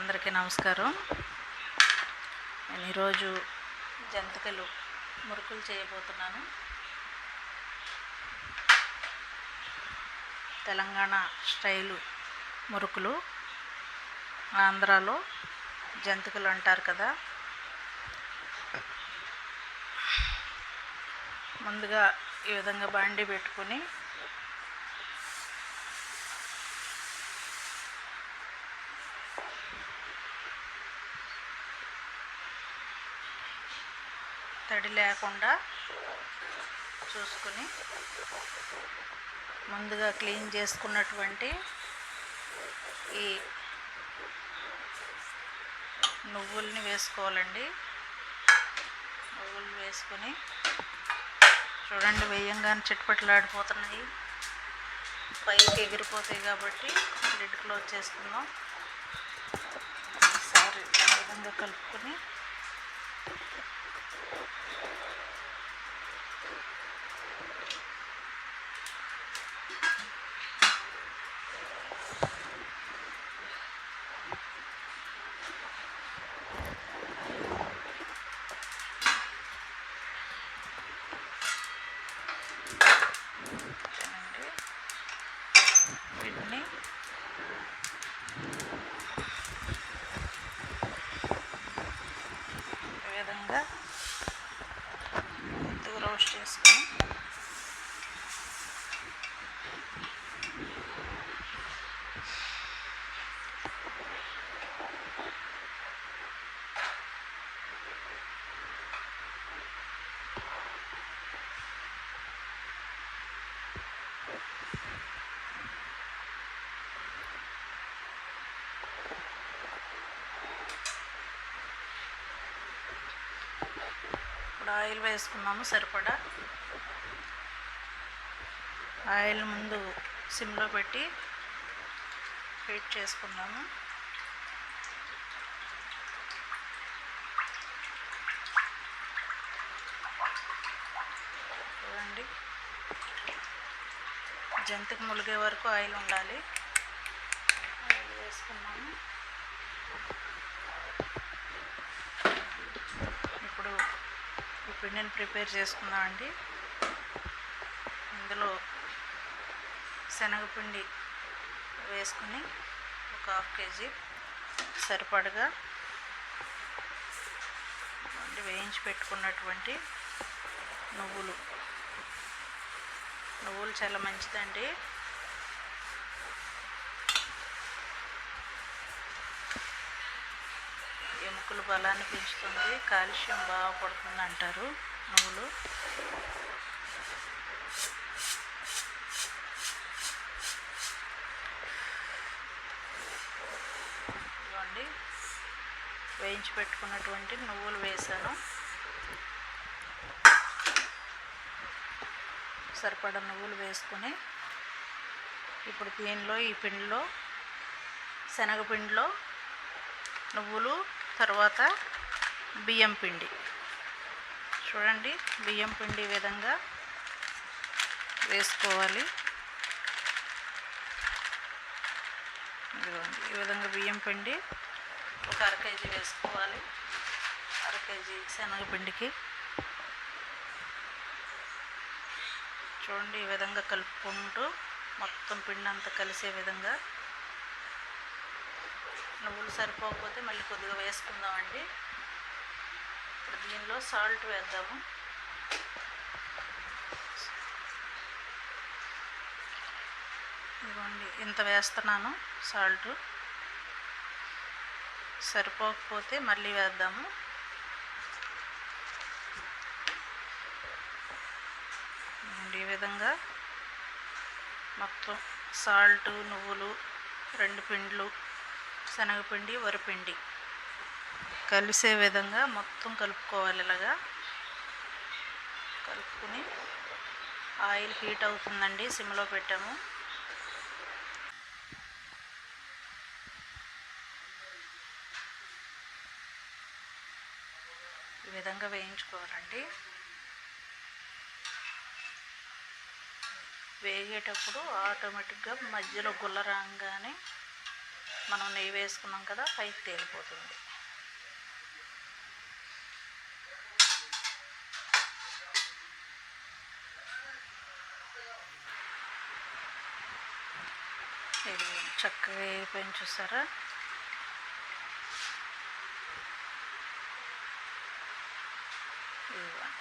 అందరికీ నమస్కారం. నేను ఈరోజు జంతికలు మురుకులు చేయబోతున్నాను. తెలంగాణ స్టైలు మురుకులు. ఆంధ్రాలో జంతికలు అంటారు కదా. ముందుగా ఈ విధంగా బండి పెట్టుకుని తడి లేకుండా చూసుకుని ముందుగా క్లీన్ చేసుకున్నటువంటి ఈ నువ్వుల్ని వేసుకోవాలండి. నువ్వులు వేసుకొని చూడండి వేయంగానే చిట్పట్లాడిపోతున్నాయి. పైకి ఎగిరిపోతాయి కాబట్టి లిడ్ క్లోజ్ చేసుకుందాం. ఒకసారి విధంగా కలుపుకొని చూడండి వీటిని ఈ విధంగా కొద్దిగా రోస్ట్ చేసుకొని ఆయిల్ వేసుకున్నాము సరిపడా. ఆయిల్ ముందు సిమ్లో పెట్టి హీట్ చేసుకున్నాము. చూడండి. జంతికి ములిగే వరకు ఆయిల్ ఉండాలి ఆయిల్ వేసుకున్నాము ఇప్పుడు ఈ పిండిని ప్రిపేర్ చేసుకుందామండి ఇందులో శనగపిండి వేసుకుని ఒక హాఫ్ కేజీ సరిపడగా వేయించి పెట్టుకున్నటువంటి నువ్వులు. నువ్వులు చాలా మంచిదండి. ఎముకలు బలాన్ని పెంచుతుంది. కాల్షియం బాగా పడుతుంది అంటారు నువ్వులు. ఇవ్వండి వేయించి పెట్టుకున్నటువంటి నువ్వులు వేసాను. సరిపడా నువ్వులు వేసుకొని ఇప్పుడు దీనిలో ఈ పిండిలో శనగపిండిలో నువ్వులు తర్వాత బియ్యం పిండి. చూడండి బియ్యం పిండి విధంగా వేసుకోవాలి. ఇదిగోండి ఈ విధంగా బియ్యం పిండి ఒక అర కేజీ వేసుకోవాలి. అర కేజీ శనగపిండికి. చూడండి ఈ విధంగా కలుపుకుంటూ మొత్తం పిండి అంతా కలిసే విధంగా నువ్వులు సరిపోకపోతే మళ్ళీ కొద్దిగా వేసుకుందామండి. ఇప్పుడు దీనిలో సాల్ట్ వేద్దాము. ఇదిగోండి ఇంత వేస్తున్నాను సాల్ట్. సరిపోకపోతే మళ్ళీ వేద్దాము. ఈ విధంగా మొత్తం సాల్ట్ నువ్వులు రెండు పిండ్లు శనగపిండి వరిపిండి కలిసే విధంగా మొత్తం కలుపుకోవాలి ఇలాగా. కలుపుకుని ఆయిల్ హీట్ అవుతుందండి సిమ్లో పెట్టాము. ఈ విధంగా వేయించుకోవాలండి. వేగేటప్పుడు ఆటోమేటిక్గా మధ్యలో గుల్ల రాగానే మనం నెయ్యి వేసుకున్నాం కదా పైకి తేలిపోతుంది. ఇది చక్కగా అయిపోయింది చూసారా ఇదిగోండి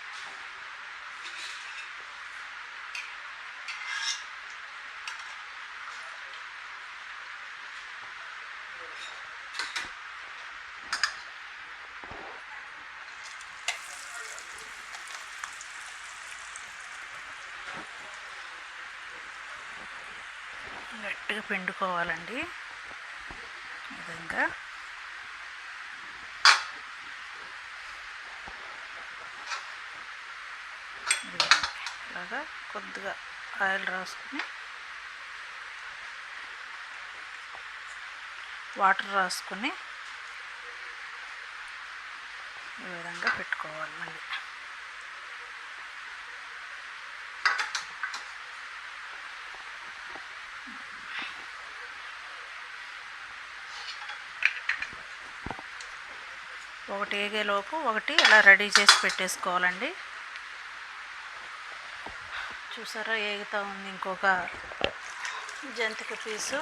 గట్టిగా పిండుకోవాలండి. విధంగా. ఇలాగా కొద్దిగా ఆయిల్ రాసుకుని వాటర్ రాసుకుని ఈ విధంగా పెట్టుకోవాలి మళ్ళీ. ఒకటి ఏగేలోపు ఒకటి ఇలా రెడీ చేసి పెట్టేసుకోవాలండి. చూసారా ఏగుతూ ఉంది ఇంకొక జంతిక పీసు.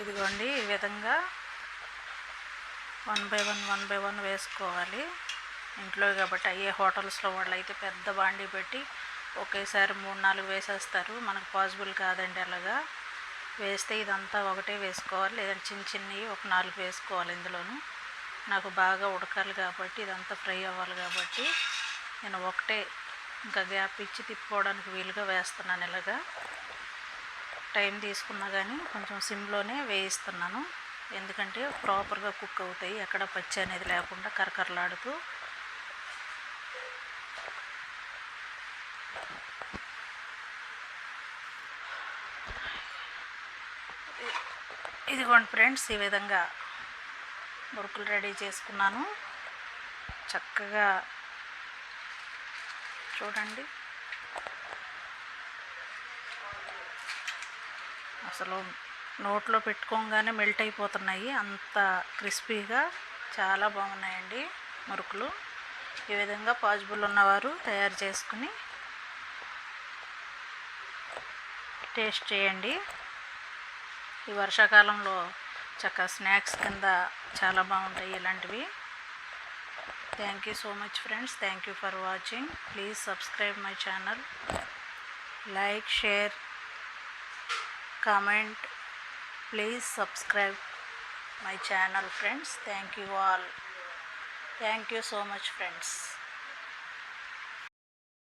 ఇదిగోండి ఈ విధంగా one by one one by one వేసుకోవాలి. ఇంట్లో కాబట్టి అయ్యే హోటల్స్లో వాళ్ళు అయితే పెద్ద బాండీ పెట్టి ఒకేసారి మూడు నాలుగు వేసేస్తారు. మనకు పాసిబుల్ కాదండి అలాగా. వేస్తే ఇదంతా ఒకటే వేసుకోవాలి. లేదంటే చిన్న చిన్నవి ఒక నాలుగు వేసుకోవాలి ఇందులోను. నాకు బాగా ఉడకాలి కాబట్టి ఇదంతా ఫ్రై అవ్వాలి కాబట్టి నేను ఒకటే ఇంకా గ్యాప్ ఇచ్చి తిప్పుకోవడానికి వీలుగా వేస్తున్నాను ఇలాగా. టైం తీసుకున్నా కానీ కొంచెం సిమ్లోనే వేయిస్తున్నాను. ఎందుకంటే ప్రాపర్గా కుక్ అవుతాయి. ఎక్కడ పచ్చి అనేది లేకుండా కరకరలాడుతూ. ఇదిగోండి ఫ్రెండ్స్ ఈ విధంగా మురుకులు రెడీ చేసుకున్నాను. చక్కగా చూడండి. అసలు నోట్లో పెట్టుకోగానే మెల్ట్ అయిపోతున్నాయి. అంత క్రిస్పీగా చాలా బాగున్నాయండి మురుకులు. ఈ విధంగా పాజిబుల్ ఉన్నవారు తయారు చేసుకుని టేస్ట్ చేయండి. ఈ వర్షాకాలంలో చక్కగా స్నాక్స్ కింద చాలా బాగుంటాయి ఇలాంటివి. Thank you so much friends thank you for watching please subscribe my channel like share comment please subscribe my channel friends. Thank you all. Thank you so much friends